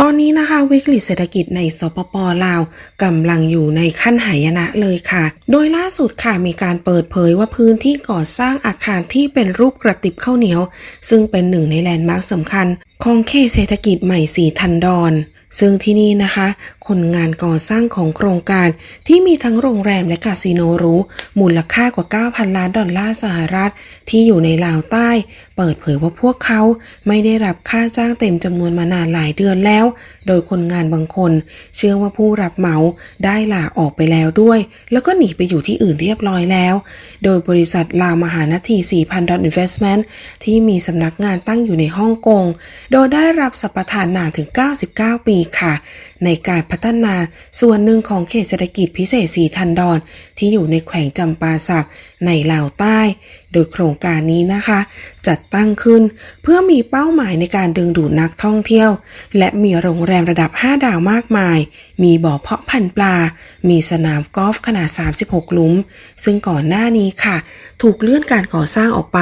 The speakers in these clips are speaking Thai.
ตอนนี้นะคะวิกฤตเศรษฐกิจในสปปลาวกำลังอยู่ในขั้นหายนะเลยค่ะ โดยล่าสุดค่ะมีการเปิดเผยว่าพื้นที่ก่อสร้างอาคารที่เป็นรูปกระติบข้าวเหนียว ซึ่งเป็นหนึ่งในแลนด์มาร์คสำคัญ ของเขตเศรษฐกิจใหม่สีทันดอนซึ่งที่นี่นะคะ คนงานก่อสร้างของโครงการที่มีทั้งโรงแรมและคาสิโนรู้มูลค่ากว่า 9,000 ล้านดอลลาร์สหรัฐ ที่อยู่ในลาวใต้ เปิดเผยว่าพวกเขาไม่ได้รับค่าจ้างเต็มจำนวนมานานหลายเดือนแล้ว โดยคนงานบางคน เชื่อว่าผู้รับเหมาได้ลาออกไปแล้วด้วย แล้วก็หนีไปอยู่ที่อื่นเรียบร้อยแล้ว โดยบริษัทลาวมหานาที4,000ดอล investment ที่มีสำนักงานตั้งอยู่ในฮ่องกงโดยได้รับสัปทานนานถึง 99 ปีค่ะ ในการพัฒนาส่วนหนึ่งของเขตเศรษฐกิจพิเศษสีทันดอนที่อยู่ในแขวงจำปาสักในลาวใต้ โดยโครงการนี้นะคะ จัดตั้งขึ้นเพื่อมีเป้าหมายในการดึงดูดนักท่องเที่ยว และมีโรงแรมระดับ 5 ดาวมากมาย มีบ่อเพาะพันธุ์ปลา มีสนามกอล์ฟขนาด 36 หลุม ซึ่งก่อนหน้านี้ค่ะ ถูกเลื่อนการก่อสร้างออกไป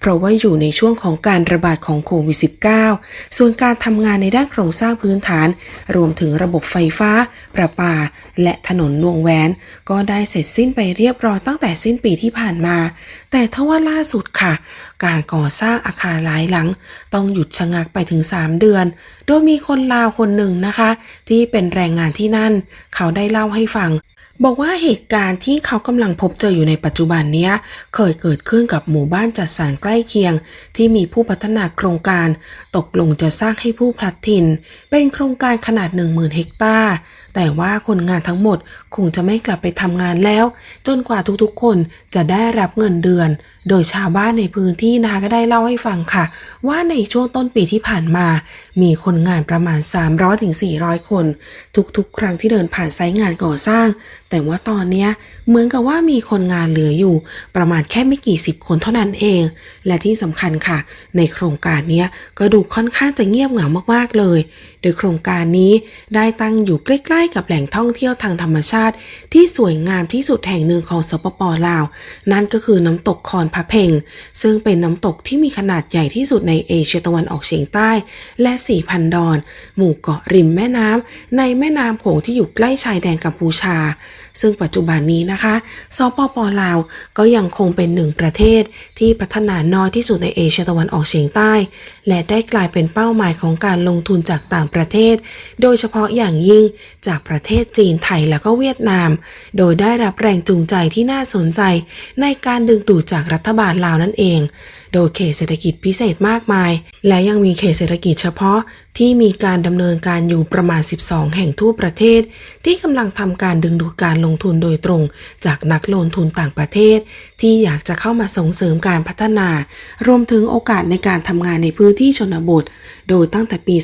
เพราะว่าอยู่ในช่วงของการระบาดของโควิด -19 ส่วนการทำงานในด้านโครงสร้างพื้นฐาน รวมถึงระบบไฟฟ้า ประปา และถนนนวงแหวน ก็ได้เสร็จสิ้นไปเรียบร้อยตั้งแต่สิ้นปีที่ผ่านมา แต่ทว่าล่าสุดค่ะ การก่อสร้างอาคารหลายหลัง ต้องหยุดชะงักไปถึง 3 เดือน โดยมีคนลาวคนหนึ่งนะคะ ที่เป็นแรงงานที่นั่น เขาได้เล่าให้ฟังบอกว่าเหตุการณ์ที่เขากำลังพบเจออยู่ในปัจจุบันนี้เคยเกิดขึ้นกับหมู่บ้านจัดสรรใกล้เคียง ที่มีผู้พัฒนาโครงการ ตกลงจะสร้างให้ผู้พลัดถิ่น เป็นโครงการขนาด 10,000 เฮกตาร์แต่ว่าคนงานทั้งหมดคงจะไม่กลับไปทำงานแล้ว จนกว่าทุกๆ คนจะได้รับเงินเดือน โดยชาวบ้านในพื้นที่นะคะก็ได้เล่าให้ฟังค่ะ ว่าในช่วงต้นปีที่ผ่านมา มีคนงานประมาณ 300-400 คน ทุกๆ ครั้งที่เดินผ่านไซต์งานก่อสร้าง แต่ว่าตอนเนี้ยเหมือนกับว่ามีคนงานเหลืออยู่ ประมาณแค่ไม่กี่สิบคนเท่านั้นเอง และที่สำคัญค่ะ ในโครงการนี้ก็ดูค่อนข้างจะเงียบเหงามากๆเลย โดยโครงการนี้ได้ตั้งอยู่ใกล้ๆกับแหล่งท่องเที่ยวทางธรรมชาติ ที่สวยงามที่สุดแห่งหนึ่งของสปปลาว นั่นก็คือน้ำตกคอนพะเพ่งซึ่งเป็นน้ำตกที่มีขนาดใหญ่ที่สุดในเอเชียตะวันออกเฉียงใต้ และสี่พันดอน หมู่เกาะริมแม่น้ำในแม่น้ำโขงที่อยู่ใกล้ชายแดนกัมพูชา ซึ่งปัจจุบันนี้นะคะสปปลาวก็ยังคงเป็นหนึ่งประเทศที่พัฒนาน้อยที่สุดในเอเชียตะวันออกเฉียงใต้และได้กลายเป็นเป้าหมายของการลงทุนจากต่างประเทศ โดยเฉพาะอย่างยิ่งจากประเทศจีนไทยและก็เวียดนาม โดยได้รับแรงจูงใจที่น่าสนใจ ในการดึงดูดจากรัฐบาลลาวนั่นเอง โดยเขตเศรษฐกิจพิเศษมากมาย และยังมีเขตเศรษฐกิจเฉพาะที่มีการดำเนินการอยู่ประมาณ 12 แห่งทั่วประเทศ ที่กำลังทำการดึงดูดการลงทุนโดยตรง จากนักลงทุนต่างประเทศ ที่อยากจะเข้ามาส่งเสริมการพัฒนา รวมถึงโอกาสในการทำงานในพื้นที่ชนบท โดยตั้งแต่ปี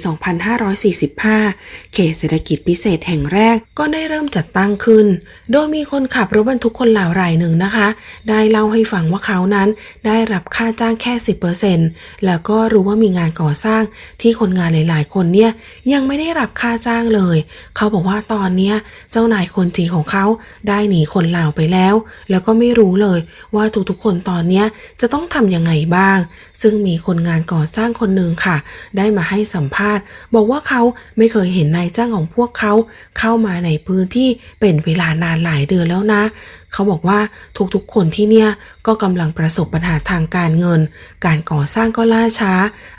2545 เขตเศรษฐกิจพิเศษแห่งแรกก็ได้เริ่มจัดตั้งขึ้น โดยมีคนขับรถบรรทุกคนลาวรายหนึ่งนะคะ ได้เล่าให้ฟังว่าเขานั้นได้รับค่าจ้างแค่ 10%แล้วก็รู้ว่ามีงานก่อสร้างที่คนงานหลาย ๆ คนเนี่ยยังไม่ได้รับค่าจ้างเลย เขาบอกว่าตอนเนี้ยเจ้านายคนจีของเขาได้หนีคนลาวไปแล้ว แล้วก็ไม่รู้เลยว่าทุกๆคนตอนเนี้ยจะต้องทำยังไงบ้าง ซึ่งมีคนงานก่อสร้างคนหนึ่งค่ะ ได้มาให้สัมภาษณ์ บอกว่าเขาไม่เคยเห็นนายจ้างของพวกเขาเข้ามาในพื้นที่เป็นเวลานานหลายเดือนแล้วนะ เขาบอกว่าทุกๆคนที่เนี่ยก็กำลังประสบปัญหาทางการเงิน การก่อสร้างก็ล่าช้า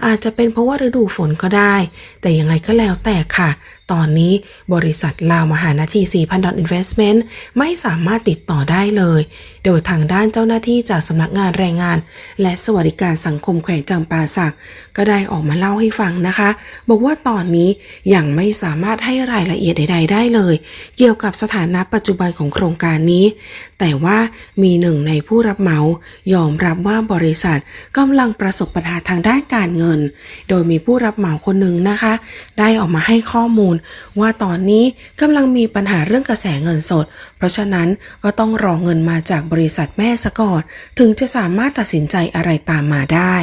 อาจจะเป็นเพราะว่าฤดูฝนก็ได้ แต่ยังไงก็แล้วแต่ค่ะ ตอนนี้บริษัทลาวมหานาที4,000ดอล investment ไม่สามารถติดต่อได้เลย โดยทางด้านเจ้าหน้าที่จากสำนักงานแรงงาน และสวัสดิการสังคมแขวงจำปาสัก ก็ได้ออกมาเล่าให้ฟังนะคะ บอกว่าตอนนี้ยังไม่สามารถให้รายละเอียดใด ๆ ได้เลย เกี่ยวกับสถานะปัจจุบันของโครงการนี้ แต่ว่ามีหนึ่งในผู้รับเหมายอมรับว่าบริษัทกำลังประสบปัญหาทางด้านการเงิน โดยมีผู้รับเหมาคนหนึ่งนะคะ ได้ออกมาให้ข้อมูลว่าตอนนี้กำลังมีปัญหาเรื่องกระแสเงินสด เพราะฉะนั้นก็ต้องรอเงินมาจากบริษัทแม่สะก่อน ถึงจะสามารถตัดสินใจอะไรตามมาได้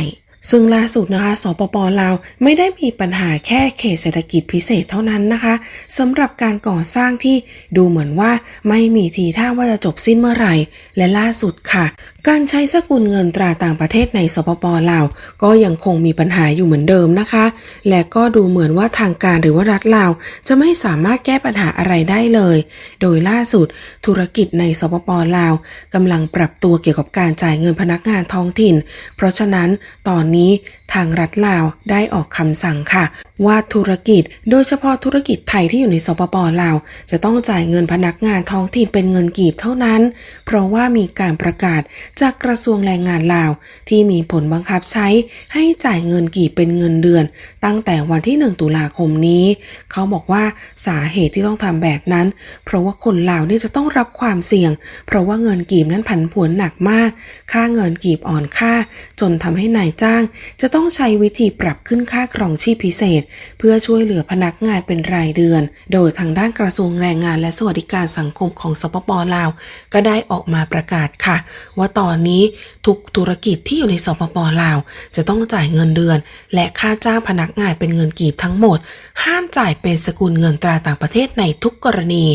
ซึ่งล่าสุดนะคะ สปปลาวไม่ได้มีปัญหาแค่เขตเศรษฐกิจพิเศษเท่านั้นนะคะสำหรับการก่อสร้างที่ดูเหมือนว่าไม่มีทีท่าว่าจะจบสิ้นเมื่อไหร่ และล่าสุดค่ะ การใช้สกุลเงินตราต่างประเทศในสปปลาวก็ยังคงมีปัญหาอยู่เหมือนเดิมนะคะ และก็ดูเหมือนว่าทางการหรือว่ารัฐลาว จะไม่สามารถแก้ปัญหาอะไรได้เลย โดยล่าสุดธุรกิจในสปปลาวกำลังปรับตัวเกี่ยวกับการจ่ายเงินพนักงานท้องถิ่น เพราะฉะนั้นตอนนี้ทางรัฐลาวได้ออกคำสั่งค่ะ ว่าธุรกิจโดยเฉพาะธุรกิจไทยที่อยู่ในสปปลาว จะต้องจ่ายเงินพนักงานท้องถิ่นเป็นเงินกีบเท่านั้น เพราะว่ามีการประกาศจากกระทรวงแรงงานลาว ที่มีผลบังคับใช้ให้จ่ายเงินกีบเป็นเงินเดือน ตั้งแต่วันที่ 1 ตุลาคมนี้ เขาบอกว่าสาเหตุที่ต้องทำแบบนั้น เพราะว่าคนลาวนี่จะต้องรับความเสี่ยง เพราะว่าเงินกีบนั้นผันผวนหนักมาก ค่าเงินกีบอ่อนค่า จนทำให้นายจ้างจะต้องใช้วิธีปรับขึ้นค่าครองชีพพิเศษ เพื่อช่วยเหลือพนักงานเป็นรายเดือน โดยทางด้านกระทรวงแรงงานและสวัสดิการสังคมของสปปลาว ก็ได้ออกมาประกาศค่ะ ว่าตอนนี้ทุกธุรกิจที่อยู่ในสปปลาว จะต้องจ่ายเงินเดือน และค่าจ้างพนักงานเป็นเงินกีบทั้งหมด ห้ามจ่ายเป็นสกุลเงินตราต่างประเทศในทุกกรณี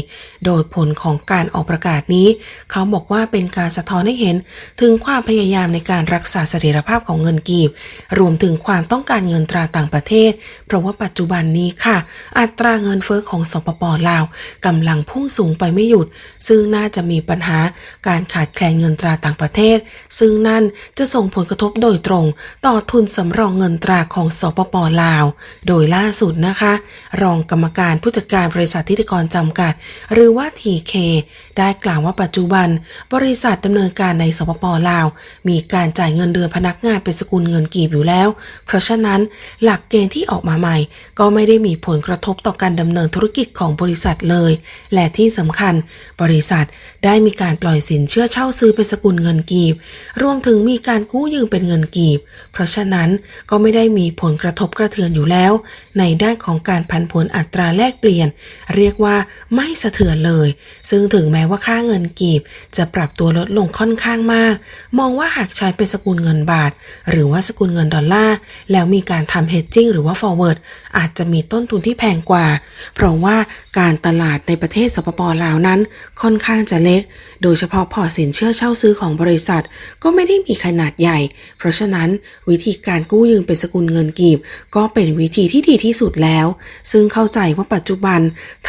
โดยผลของการออกประกาศนี้ เขาบอกว่าเป็นการสะท้อนให้เห็น ถึงความพยายามในการรักษาเสถียรภาพของเงินกีบรวมถึงความต้องการเงินตราต่างประเทศ เพราะว่าปัจจุบันนี้ค่ะ อัตราเงินเฟ้อของสปปลาวกำลังพุ่งสูงไปไม่หยุด ซึ่งน่าจะมีปัญหาการขาดแคลนเงินตราต่างประเทศ ซึ่งนั่นจะส่งผลกระทบโดยตรง ต่อทุนสำรองเงินตราของสปปลาว โดยล่าสุดนะคะ รองกรรมการผู้จัดการบริษัททิติกรจำกัด หรือว่า TK ได้กล่าวว่าปัจจุบัน บริษัทดำเนินการในสปปลาว มีการจ่ายเงินเดือนพนักงานเป็นสกุลเงินกีบอยู่แล้วเพราะฉะนั้นหลักเกณฑ์ที่ออกมาใหม่ ก็ไม่ได้มีผลกระทบต่อการดำเนินธุรกิจของบริษัทเลย และที่สำคัญ บริษัทได้มีการปล่อยสินเชื่อเช่าซื้อเป็นสกุลเงินกีบ รวมถึงมีการกู้ยืมเป็นเงินกีบ เพราะฉะนั้นก็ไม่ได้มีผลกระทบกระเทือนอยู่แล้ว ในด้านของการพันผลอัตราแลกเปลี่ยน เรียกว่าไม่สะเทือนเลย ซึ่งถึงแม้ว่าค่าเงินกีบ จะปรับตัวลดลงค่อนข้างมาก มองว่าหากใช้เป็นสกุลเงินบาท หรือว่าสกุลเงินดอลลาร์แล้วมีการทำ hedging หรือว่า forward อาจจะมีต้นทุนที่แพงกว่า เพราะว่าการตลาดในประเทศสปปลาวนั้นค่อนข้างจะเล็กโดยเฉพาะพอร์ตสินเชื่อเช่าซื้อของบริษัท ก็ไม่ได้มีขนาดใหญ่ เพราะฉะนั้นวิธีการกู้ยืมเป็นสกุลเงินกีบ ก็เป็นวิธีที่ดีที่สุดแล้ว ซึ่งเข้าใจว่าปัจจุบัน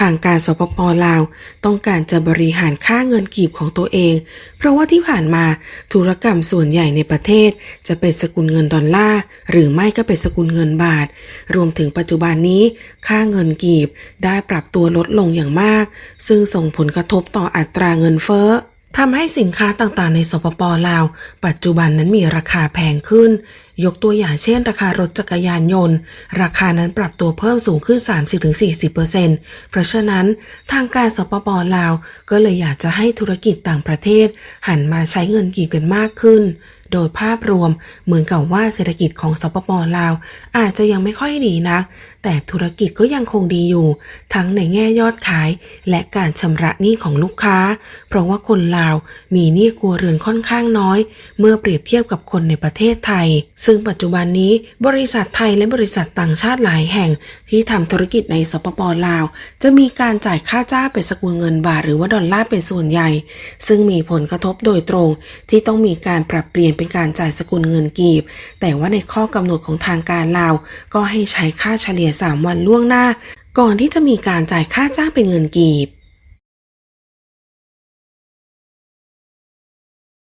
ทางการสปปลาว ต้องการจะบริหารค่าเงินกีบของตัวเอง เพราะว่าที่ผ่านมาธุรกรรมส่วนใหญ่ในประเทศ จะเป็นสกุลเงินดอลลาร์หรือไม่ก็เป็นสกุลเงินบาท รวมถึงปัจจุบันนี้ค่าเงินกีบได้ปรับตัวลดลงอย่างมาก ซึ่งส่งผลกระทบต่ออัตราเงินงินเฟ้อทำให้สินค้าต่างๆ ในสปปลาว ปัจจุบันนั้นมีราคาแพงขึ้น ยกตัวอย่างเช่น ราคารถจักรยานยนต์ ราคานั้นปรับตัวเพิ่มสูงขึ้น 30-40%เพราะฉะนั้นทางการสปปลาว ก็เลยอยากจะให้ธุรกิจต่างประเทศ หันมาใช้เงินกีบกันมากขึ้น โดยภาพรวมเหมือนกับว่าเศรษฐกิจของสปปลาว อาจจะยังไม่ค่อยดีนักแต่ธุรกิจก็ยังคงดีอยู่ ทั้งในแง่ยอดขาย และการชำระหนี้ของลูกค้า เพราะว่าคนลาวมีหนี้ครัวเรือนค่อนข้างน้อย เมื่อเปรียบเทียบกับคนในประเทศไทย ซึ่งปัจจุบันนี้บริษัทไทยและบริษัทต่างชาติหลายแห่ง ที่ทำธุรกิจในสปปลาว จะมีการจ่ายค่าจ้างเป็นสกุลเงินบาทหรือว่าดอลลาร์เป็นส่วนใหญ่ ซึ่งมีผลกระทบโดยตรง ที่ต้องมีการปรับเปลี่ยนเป็นการจ่ายสกุลเงินกีบ แต่ว่าในข้อกำหนดของทางการลาว ก็ให้ใช้ค่าเฉลี่ย3 วันล่วงหน้า ก่อนที่จะมีการจ่ายค่าจ้างเป็นเงินกีบ